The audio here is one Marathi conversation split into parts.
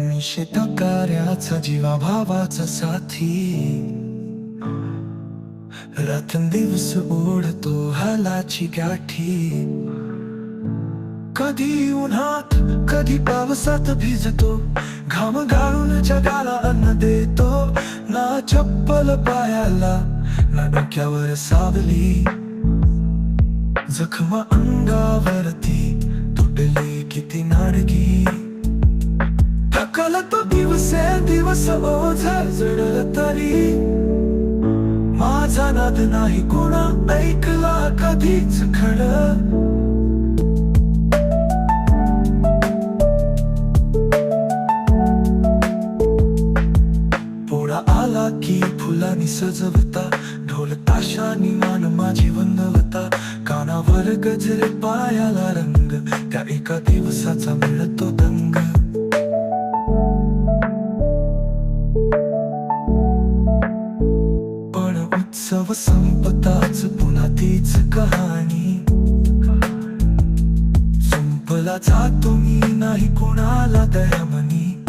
मी शेतकऱ्याचा जीवा भावाचा साथी रात्रंदिवस ओढतो हलाची गाठी. कधी उन्हात कधी पावसात भिजतो. घाम घालून जगाला अन्न देतो. ना चप्पल पायाला ना डोक्यावर सावली. जखमा अंगावरती तुटले किती नाडगी थकल तो दिवसे दिवस ओझ जडल तरी. माझा नाद नाही कोणा ऐकला कधीच खड पोळा आला की फुलांनी सजवता ढोल ताशानी मान माझी वंदवता. कानावर गजरे पायाला रंग त्या एका दिवसाचा मिळतो दंग. पण उत्सव संपताच पुन्हा तीच कहाणी. संपला जातो मी नाही कोणाला दयामनी.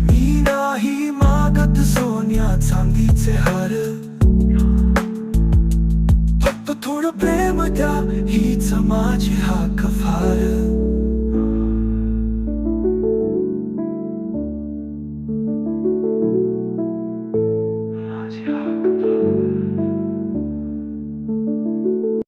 मी नाही मागत सोन्या चांदीचे हार. थोडं प्रेम द्या हीच माझी हाक फार